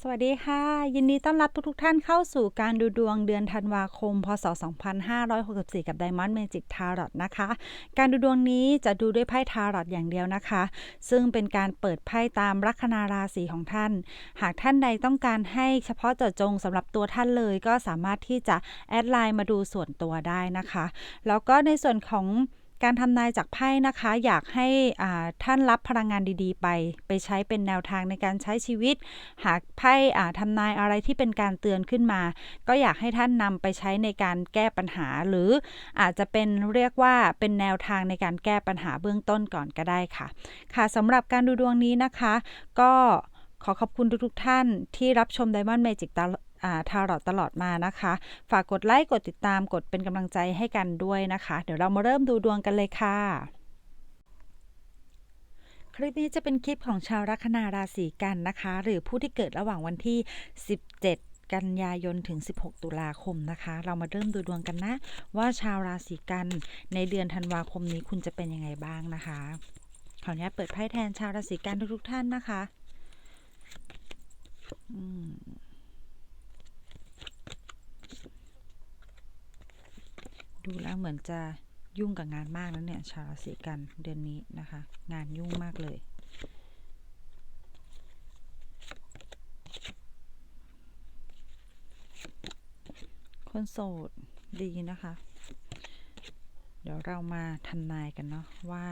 สวัสดีค่ะ ยินดีต้อนรับทุกๆท่านเข้าสู่การดูดวงเดือนธันวาคม พศ 2564 กับ Diamond Magic Tarot นะคะ การดูดวงนี้จะดูด้วยไพ่ทาร์ตอย่างเดียวนะคะ ซึ่งเป็นการเปิดไพ่ตามลัคนาราศีของท่าน หากท่านใดต้องการให้เฉพาะเจาะจงสำหรับตัวท่านเลย ก็สามารถที่จะแอดไลน์มาดูส่วนตัวได้นะคะ แล้วก็ในส่วนของ การทำนายจากไพ่นะคะ อยากให้ท่านรับพลังงานดีๆ ไป ไปใช้เป็นแนวทางในการใช้ชีวิต หากไพ่ทำนายอะไรที่เป็นการเตือนขึ้นมา ก็อยากให้ท่านนำไปใช้ในการแก้ปัญหา หรืออาจจะเป็นเรียกว่าเป็นแนวทางในการแก้ปัญหาเบื้องต้นก่อนก็ได้ค่ะ ค่ะสำหรับการดูดวงนี้นะคะ ก็ขอขอบคุณทุกๆท่านที่รับชม Diamond Magic ทารอตตลอดมานะคะ ฝากกดไลค์กดติดตามกดเป็นกำลังใจให้กันด้วยนะคะ เดี๋ยวเรามาเริ่มดูดวงกันเลยค่ะคลิปนี้จะเป็นคลิปของชาวลัคนาราศีกันนะคะ หรือผู้ที่เกิดระหว่างวันที่ 17 กันยายนถึง 16 ตุลาคมนะคะ เรามาเริ่มดูดวงกันนะ ว่าชาวราศีกันในเดือนธันวาคมนี้คุณจะเป็นยังไงบ้างนะคะขออนุญาตเปิดไพ่แทนชาวราศีกันทุกๆท่านนะคะ อืม ดูแล้วเหมือนจะยุ่งกับงานมากแล้วเนี่ย ชาวราศีกันเดือนนี้นะคะ งานยุ่งมากเลย คนโสดดีนะคะ เดี๋ยวเรามาทำนายกันเนาะว่า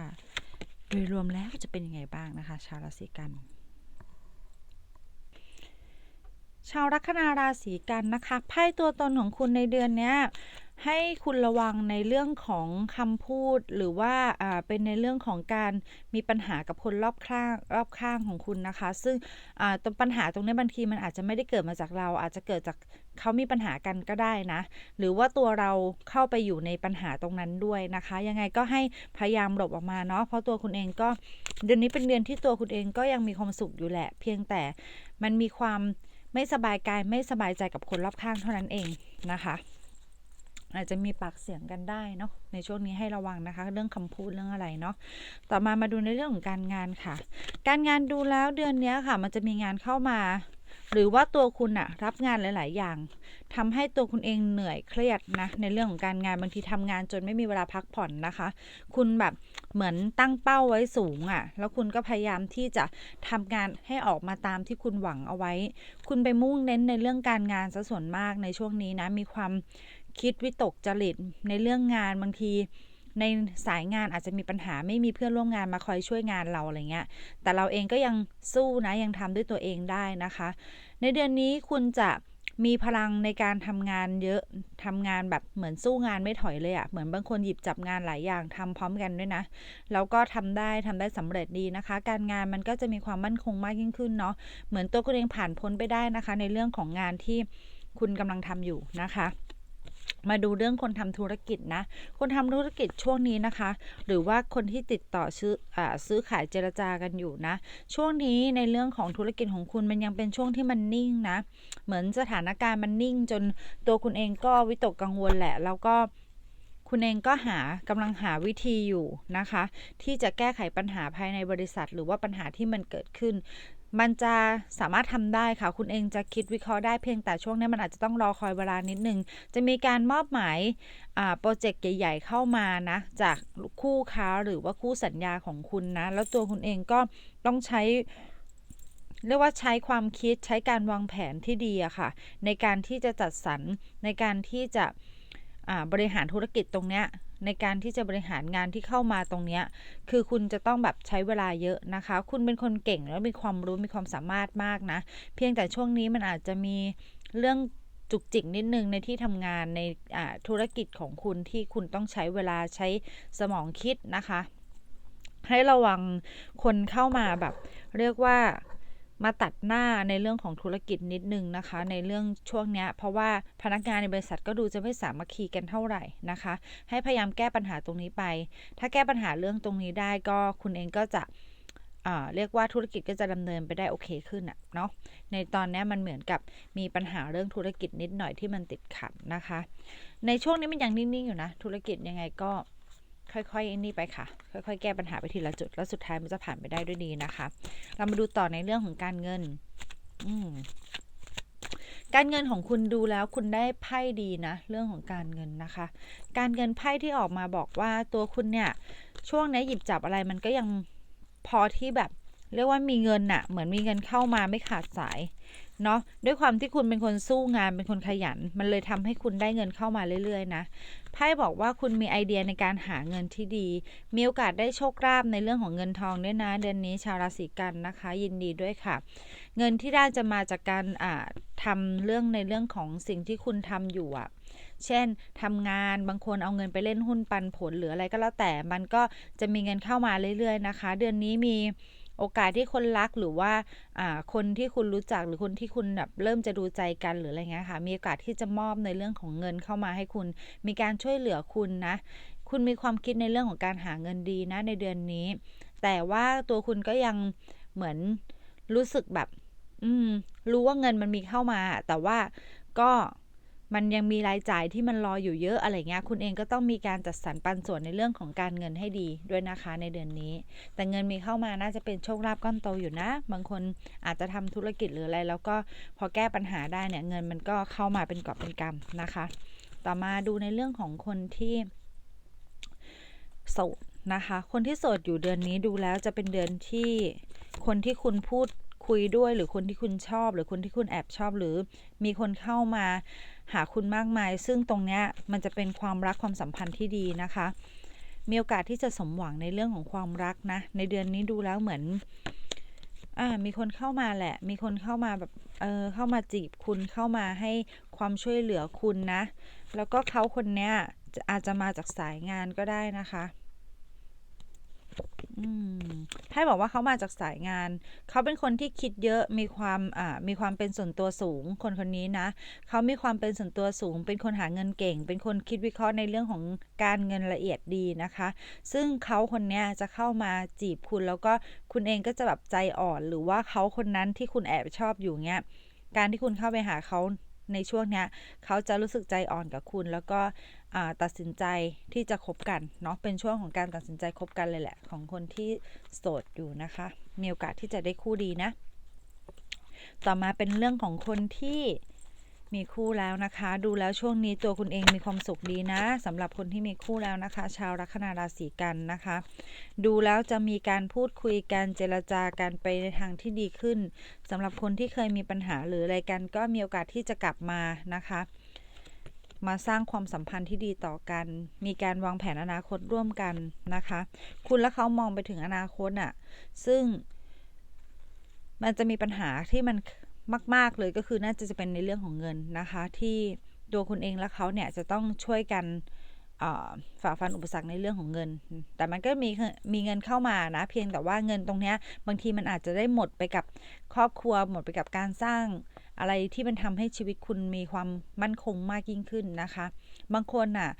โดยรวมแล้วจะเป็นยังไงบ้างนะคะ ชาวราศีกันชาวลัคนาราศีกันนะคะไพ่ตัวตนของคุณในเดือนนี้ ให้คุณระวังในเรื่องของคำพูด หรือว่าอ่าเป็นในเรื่องของการมีปัญหากับคนรอบข้างรอบข้างของคุณนะคะ ซึ่งอ่าตรงปัญหาตรงนี้บางทีมันอาจจะไม่ได้เกิดมาจากเรา อาจจะเกิดจากเขามีปัญหากันก็ได้นะ หรือว่าตัวเราเข้าไปอยู่ในปัญหาตรงนั้นด้วยนะคะ ยังไงก็ให้พยายามหลบออกมาเนาะเพราะตัวคุณเองก็เดือนนี้เป็นเดือนที่ตัวคุณเองก็ยังมีความสุขอยู่แหละ เพียงแต่มันมีความไม่สบายกายไม่สบายใจกับคนรอบข้างเท่านั้นเองนะคะ อาจจะมีปากเสียงกันได้เนาะในช่วงนี้ให้ระวังนะคะ เรื่องคำพูดเรื่องอะไรเนาะต่อมามาดูในเรื่องของการงานค่ะ การงานดูแล้วเดือนนี้ค่ะ มันจะมีงานเข้ามา หรือว่าตัวคุณอะรับงานหลาย ๆ อย่างทำให้ตัวคุณเองเหนื่อยเครียดนะในเรื่องของการงานบางทีทำงานจนไม่มีเวลาพักผ่อนนะคะ คุณแบบเหมือนตั้งเป้าไว้สูงอะ่ะ แล้วคุณก็พยายามที่จะทำงานให้ออกมาตามที่คุณหวังเอาไว้ คุณไปมุ่งเน้นในเรื่องการงานซะส่วนมากในช่วงนี้นะมีความ คิดวิตกจริตในเรื่องงานบางที ในสายงานอาจจะมีปัญหาไม่มีเพื่อนร่วมงานมาคอยช่วยงานเราอะไรเงี้ย แต่เราเองก็ยังสู้นะยังทำด้วยตัวเองได้นะคะ ในเดือนนี้คุณจะมีพลังในการทำงานเยอะทำงานแบบเหมือนสู้งานไม่ถอยเลยอะ่ะ เหมือนบางคนหยิบจับงานหลายอย่างทำพร้อมกันด้วยนะ แล้วก็ทำได้ทำได้สำเร็จดีนะคะ การงานมันก็จะมีความมั่นคงมากยิ่งขึ้นเนาะ เหมือนตัวคุณเองผ่านพ้นไปได้นะคะ ในเรื่องของงานที่คุณกำลังทำอยู่นะคะ มาดูเรื่องคนทำธุรกิจนะ คนทำธุรกิจช่วงนี้นะคะ หรือว่าคนที่ติดต่อซื้ออซื้อขายเจรจากันอยู่นะ ช่วงนี้ในเรื่องของธุรกิจของคุณมันยังเป็นช่วงที่มันนิ่งนะ เหมือนสถานการณ์มันนิ่ง จนตัวคุณเองก็วิตกกังวลแหละ แล้วก็คุณเองก็หากำลังหาวิธีอยู่นะคะ ที่จะแก้ไขปัญหาภายในบริษัท หรือว่าปัญหาที่มันเกิดขึ้น มันจะสามารถทำได้ค่ะ คุณเองจะคิดวิเคราะห์ได้เพียงแต่ช่วงนี้มันอาจจะต้องรอคอยเวลานิดนึง จะมีการมอบหมายโปรเจกต์ใหญ่ ๆ เข้ามานะ จากคู่ค้าหรือว่าคู่สัญญาของคุณนะ แล้วตัวคุณเองก็ต้องใช้เรียกว่าใช้ความคิดใช้การวางแผนที่ดีอะค่ะ ในการที่จะจัดสรรในการที่จะบริหารธุรกิจตรงเนี้ยในการที่จะบริหารงานที่เข้ามาตรงนี้คือคุณจะต้องแบบใช้เวลาเยอะนะคะ คุณเป็นคนเก่งแล้วมีความรู้มีความสามารถมากนะ เพียงแต่ช่วงนี้มันอาจจะมีเรื่องจุกจิกนิดนึงในที่ทำงานในธุรกิจของคุณที่คุณต้องใช้เวลาใช้สมองคิดนะคะ ให้ระวังคนเข้ามาแบบ เรียกว่า มาตัดหน้าในเรื่องของธุรกิจนิดนึงนะคะ ในเรื่องช่วงนี้เพราะว่าพนักงานในบริษัทก็ดูจะไม่สามัคคีกันเท่าไหร่นะคะ ให้พยายามแก้ปัญหาตรงนี้ไป ถ้าแก้ปัญหาเรื่องตรงนี้ได้ก็คุณเองก็จะเรียกว่าธุรกิจก็จะดำเนินไปได้โอเคขึ้นอะเนาะในตอนนี้มันเหมือนกับมีปัญหาเรื่องธุรกิจนิดหน่อยที่มันติดขัดนะคะ ในช่วงนี้มันยังนิ่งๆอยู่นะธุรกิจยังไงก็ ค่อยๆนี่ไปค่ะ ค่อยๆ แก้ปัญหาไปทีละจุด แล้วสุดท้ายมันจะผ่านไปได้ด้วยดีนะคะ เรามาดูต่อในเรื่องของการเงิน อืมการเงินของคุณดูแล้วคุณได้ไพ่ดีนะ เรื่องของการเงินนะคะ การเงินไพ่ที่ออกมาบอกว่าตัวคุณเนี่ย ช่วงนี้หยิบจับอะไรมันก็ยังพอที่แบบ เรียกว่ามีเงินน่ะ เหมือนมีเงินเข้ามาไม่ขาดสาย เนาะด้วยความที่คุณเป็นคนสู้งานเป็นคนขยัน มันเลยทำให้คุณได้เงินเข้ามาเรื่อยๆนะไพ่บอกว่าคุณมีไอเดียในการหาเงินที่ดี มีโอกาสได้โชคลาภในเรื่องของเงินทองด้วยนะ เดือนนี้ชาวราศีกันนะคะ ยินดีด้วยค่ะ เงินที่ได้จะมาจากการอ่าทำเรื่องในเรื่องของสิ่งที่คุณทำอยู่อะเช่นทำงานบางคนเอาเงินไปเล่นหุ้นปันผลหรืออะไรก็แล้วแต่มันก็จะมีเงินเข้ามาเรื่อยๆนะคะ เดือนนี้มี โอกาสที่คนรักหรือว่าคนที่คุณรู้จักหรือคนที่คุณแบบเริ่มจะดูใจกันหรืออะไรเงี้ยค่ะ มีโอกาสที่จะมอบในเรื่องของเงินเข้ามาให้คุณ มีการช่วยเหลือคุณนะ คุณมีความคิดในเรื่องของการหาเงินดีนะในเดือนนี้ แต่ว่าตัวคุณก็ยังเหมือนรู้สึกแบบ อืม รู้ว่าเงินมันมีเข้ามา แต่ว่าก็ มันยังมีรายจ่ายที่มันรออยู่เยอะอะไรเงี้ย คุณเองก็ต้องมีการจัดสรรปันส่วนในเรื่องของการเงินให้ดีด้วยนะคะในเดือนนี้ แต่เงินมีเข้ามาน่าจะเป็นโชคลาภก้อนโตอยู่นะ บางคนอาจจะทำธุรกิจหรืออะไร แล้วก็พอแก้ปัญหาได้เนี่ยเงินมันก็เข้ามาเป็นกอบเป็นกำนะคะ ต่อมาดูในเรื่องของคนที่โสดนะคะ คนที่โสดอยู่เดือนนี้ดูแล้วจะเป็นเดือนที่คนที่คุณพูดคุยด้วยหรือคนที่คุณชอบ หรือคนที่คุณแอบชอบหรือมีคนเข้ามา หาคุณมากมาย ซึ่งตรงเนี้ยมันจะเป็นความรักความสัมพันธ์ที่ดีนะคะ มีโอกาสที่จะสมหวังในเรื่องของความรักนะ ในเดือนนี้ดูแล้วเหมือนอ่ามีคนเข้ามาแหละ มีคนเข้ามาแบบเออเข้ามาจีบคุณเข้ามาให้ความช่วยเหลือคุณนะ แล้วก็เขาคนเนี้ยอาจจะมาจากสายงานก็ได้นะคะ อืม ไพ่บอกว่าเขามาจากสายงาน เขาเป็นคนที่คิดเยอะมีความอ่ามีความเป็นส่วนตัวสูง คนคนนี้นะ เขามีความเป็นส่วนตัวสูง เป็นคนหาเงินเก่ง เป็นคนคิดวิเคราะห์ในเรื่องของการเงินละเอียดดีนะคะ ซึ่งเขาคนนี้จะเข้ามาจีบคุณ แล้วก็คุณเองก็จะแบบใจอ่อน หรือว่าเขาคนนั้นที่คุณแอบชอบอยู่เงี้ยการที่คุณเข้าไปหาเขา ในช่วงนี้เขาจะรู้สึกใจอ่อนกับคุณ แล้วก็ตัดสินใจที่จะคบกันเนาะเป็นช่วงของการตัดสินใจคบกันเลยแหละ ของคนที่โสดอยู่นะคะ มีโอกาสที่จะได้คู่ดีนะ ต่อมาเป็นเรื่องของคนที่ มีคู่แล้วนะคะ ดูแล้วช่วงนี้ตัวคุณเองมีความสุขดีนะสำหรับคนที่มีคู่แล้วนะคะ ชาวลัคนาราศีกันนะคะ ดูแล้วจะมีการพูดคุยกันเจรจากันไปในทางที่ดีขึ้นสำหรับคนที่เคยมีปัญหาหรืออะไรกัน ก็มีโอกาสที่จะกลับมานะคะ มาสร้างความสัมพันธ์ที่ดีต่อกัน มีการวางแผนอนาคตร่วมกันนะคะ คุณและเขามองไปถึงอนาคตอะ่ะซึ่งมันจะมีปัญหาที่มัน มาก ๆ เลยก็คือน่าจะจะเป็นในเรื่องของเงินนะคะ ที่ตัวคุณเองและเขาเนี่ยจะต้องช่วยกันฝ่าฟันอุปสรรคในเรื่องของเงิน แต่มันก็มีมีเงินเข้ามานะ เพียงแต่ว่าเงินตรงนี้บางทีมันอาจจะได้หมดไปกับครอบครัวหมดไปกับการสร้างอะไรที่มันทำให้ชีวิตคุณมีความมั่นคงมากยิ่งขึ้นนะคะ บางคนน่ะ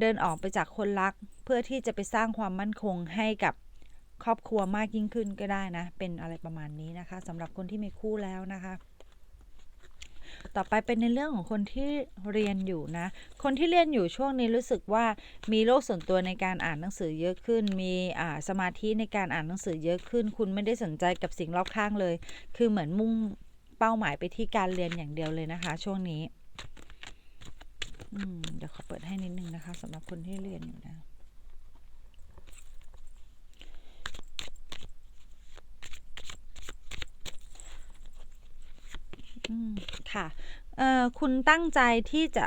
เดินออกไปจากคนรักเพื่อที่จะไปสร้างความมั่นคงให้กับ ครอบครัวมากยิ่งขึ้นก็ได้นะ เป็นอะไรประมาณนี้นะคะสำหรับคนที่มีคู่แล้วนะคะ ต่อไปเป็นในเรื่องของคนที่เรียนอยู่นะ คนที่เรียนอยู่ช่วงนี้รู้สึกว่ามีโลกส่วนตัวในการอ่านหนังสือเยอะขึ้น มีอ่าสมาธิในการอ่านหนังสือเยอะขึ้น คุณไม่ได้สนใจกับสิ่งรอบข้างเลย คือเหมือนมุ่งเป้าหมายไปที่การเรียนอย่างเดียวเลยนะคะ ช่วงนี้เดี๋ยวขอเปิดให้นิดนึงนะคะสำหรับคนที่เรียนอยู่นะ ค่ะคุณตั้งใจที่จะ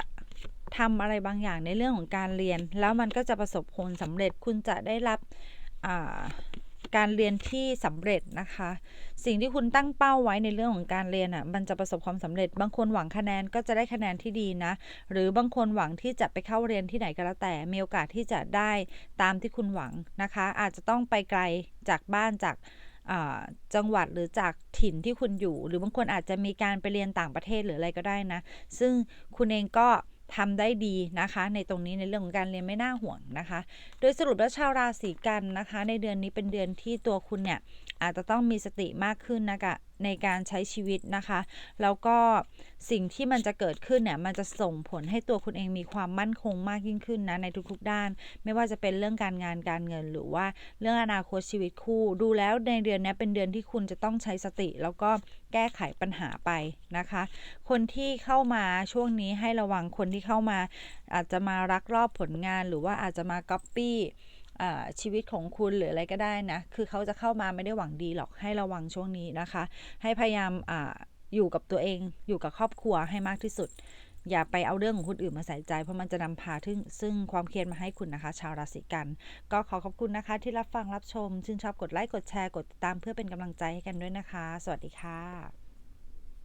ทำอะไรบางอย่างในเรื่องของการเรียน แล้วมันก็จะประสบผลสำเร็จคุณจะได้รับการเรียนที่สำเร็จนะคะ สิ่งที่คุณตั้งเป้าไว้ในเรื่องของการเรียนอะ มันจะประสบความสำเร็จ บางคนหวังคะแนนก็จะได้คะแนนที่ดีนะ หรือบางคนหวังที่จะไปเข้าเรียนที่ไหนก็แล้วแต่ มีโอกาสที่จะได้ตามที่คุณหวังนะคะ อาจจะต้องไปไกลจากบ้านจาก จังหวัดหรือจากถิ่นที่คุณอยู่ หรือบางคนอาจจะมีการไปเรียนต่างประเทศหรืออะไรก็ได้นะ ซึ่งคุณเองก็ทำได้ดีนะคะ ในตรงนี้ในเรื่องของการเรียนไม่น่าห่วงนะคะ โดยสรุปแล้วชาวราศีกันนะคะ ในเดือนนี้เป็นเดือนที่ตัวคุณเนี่ยอาจจะต้องมีสติมากขึ้นนะคะ ในการใช้ชีวิตนะคะ แล้วก็สิ่งที่มันจะเกิดขึ้นเนี่ยมันจะส่งผลให้ตัวคุณเองมีความมั่นคงมากยิ่งขึ้นนะในทุกๆด้าน ไม่ว่าจะเป็นเรื่องการงานการเงิน หรือว่าเรื่องอนาคตชีวิตคู่ ดูแล้วในเดือนนี้เป็นเดือนที่คุณจะต้องใช้สติ แล้วก็แก้ไขปัญหาไปนะคะ คนที่เข้ามาช่วงนี้ให้ระวังคนที่เข้ามา อาจจะมารักรอบผลงานหรือว่าอาจจะมาก๊อปปี้ ชีวิตของคุณหรืออะไรก็ได้นะ คือเขาจะเข้ามาไม่ได้หวังดีหรอกให้ระวังช่วงนี้นะคะ ให้พยายามออยู่กับตัวเองอยู่กับครอบครัวให้มากที่สุด อย่าไปเอาเรื่องของคนอื่นมาใส่ใจ เพราะมันจะนำพาถึงซึ่งความเครียดมาให้คุณนะคะ ชาวราศีกัน ก็ขอขอบคุณนะคะที่รับฟังรับชม ชื่นชอบกดไลค์กดแชร์กดติดตามเพื่อเป็นกำลังใจให้กันด้วยนะคะ สวัสดีค่ะ